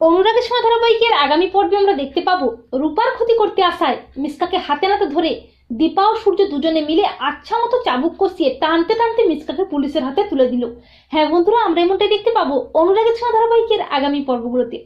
অনুরাগের সময় ধারাবাহিকের আগামী পর্বে আমরা দেখতে পাবো রূপার ক্ষতি করতে আসায় মিসকাকে হাতে নাতে ধরে দীপা ও সূর্য দুজনে মিলে আচ্ছা মতো চাবুক কষিয়ে টানতে টানতে মিসকাকে পুলিশের হাতে তুলে দিল। হ্যাঁ বন্ধুরা, আমরা এমনটাই দেখতে পাবো অনুরাগের সময় ধারাবাহিকের আগামী পর্বগুলোতে।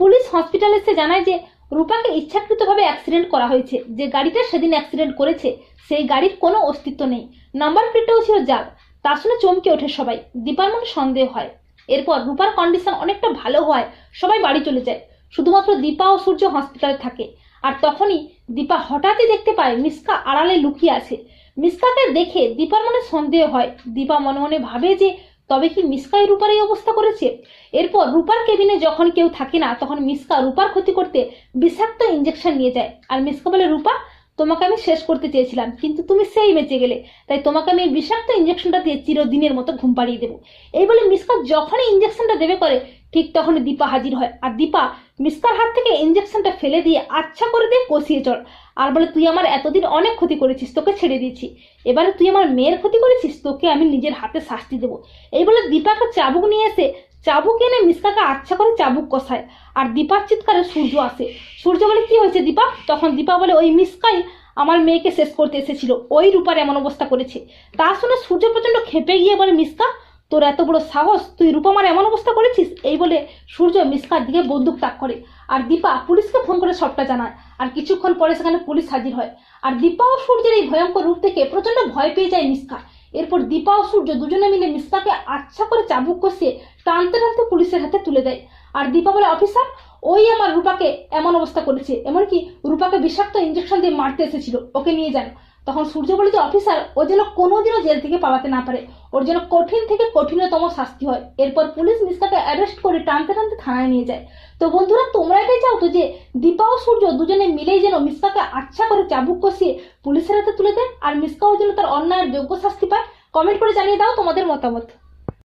পুলিশ হসপিটালে এসে জানায় যে রূপাকে ইচ্ছাকৃতভাবে অ্যাক্সিডেন্ট করা হয়েছে। যে গাড়িটা সেদিন অ্যাক্সিডেন্ট করেছে, সেই গাড়ির কোনো অস্তিত্ব নেই। নাম্বার প্লেটটাও ছিল জাল। তা শুনে চমকে ওঠে সবাই। দীপার মনে সন্দেহ হয়। এরপর রূপার কন্ডিশন অনেকটা ভালো হয় সবাই বাড়ি চলে যায়। শুধুমাত্র দীপা ও সূর্য হসপিটালে থাকে। আর তখনই দীপা হঠাৎই দেখতে পায় মিসকা আড়ালে লুকিয়ে আছে। মিসকাকে দেখে দীপার মনে সন্দেহ হয়। দীপা মনে মনে ভাবে যে, তবে কি মিসকাই রূপার এই অবস্থা করেছে? এরপর রূপার কেবিনে যখন কেউ থাকে না, তখন মিসকা রূপার ক্ষতি করতে বিষাক্ত ইঞ্জেকশন নিয়ে যায়। আর মিসকা বলে, রূপা তোমাকে আমি শেষ করতে চেয়েছিলাম, কিন্তু তুমি সেই বেঁচে গেলে। তাই তোমাকে আমি এই বিষাক্ত ইঞ্জেকশনটা দিয়ে চিরদিনের মতো ঘুম পাড়িয়ে দেবো। এই বলে মিসকা যখনই ইঞ্জেকশনটা দেবে করে, ঠিক তখনই দীপা হাজির হয়। আর দীপা মিসকার হাত থেকে ইঞ্জেকশনটা ফেলে দিয়ে আচ্ছা করে দিয়ে কষিয়ে চল। আর বলে, তুই আমার এতদিন অনেক ক্ষতি করেছিস, তোকে ছেড়ে দিয়েছি। এবারে তুই আমার মেয়ের ক্ষতি করেছিস, তোকে আমি নিজের হাতে শাস্তি দেবো। এই বলে দীপাকে চাবুক নিয়ে এসে চাবুক এনে মিসকাকে আচ্ছা করে চাবুক কষায়। আর দীপার চিৎকারে সূর্য আসে। সূর্য বলে, কি হয়েছে দীপা? তখন দীপা বলে, ওই মিসকাই আমার মেয়েকে শেষ করতে এসেছিল। ওই রূপার এমন অবস্থা করেছে। তা শুনে সূর্য প্রচণ্ড খেপে গিয়ে বলে, মিসকা, তোর এত বড় সাহস? তুই রূপমার এমন অবস্থা করেছিস? এই বলে সূর্য মিসকার দিকে বন্দুক তাক করে। আর দীপা পুলিশকে ফোন করে সবটা জানায়। আর কিছুক্ষণ পরে সেখানে পুলিশ হাজির হয়। আর দীপা ও সূর্যের এই ভয়ঙ্কর রূপ থেকে প্রচণ্ড ভয় পেয়ে যায় মিসকা এরপর দীপা ও সূর্য দুজনে মিলে নিস্তাকে আচ্ছা করে চাবুক কষিয়ে টানতে টানতে পুলিশের হাতে তুলে দেয়। আর দীপা বলে, অফিসার, ওই আমার রূপাকে এমন অবস্থা করেছে, এমনকি রূপাকে বিষাক্ত ইঞ্জেকশন দিয়ে মারতে এসেছিল, ওকে নিয়ে যান। তখন সূর্য বলে যে অফিসার ও যেন কোনোদিনও জেল থেকে পালাতে না পারে। ওর যেন কঠিন থেকে কঠিনতম শাস্তি হয়। এরপর পুলিশ মিসকাকে অ্যারেস্ট করে টানতে টানতে থানায় নিয়ে যায়। তো বন্ধুরা, তোমরা এটাই চাও তো যে দীপা ও সূর্য দুজনে মিলেই যেন মিসকাকে আচ্ছা করে চাবুক কষিয়ে পুলিশের হাতে তুলে দেয়, আর মিসকাও যেন তার অন্যায়ের যোগ্য শাস্তি পায়। কমেন্ট করে জানিয়ে দাও তোমাদের মতামত।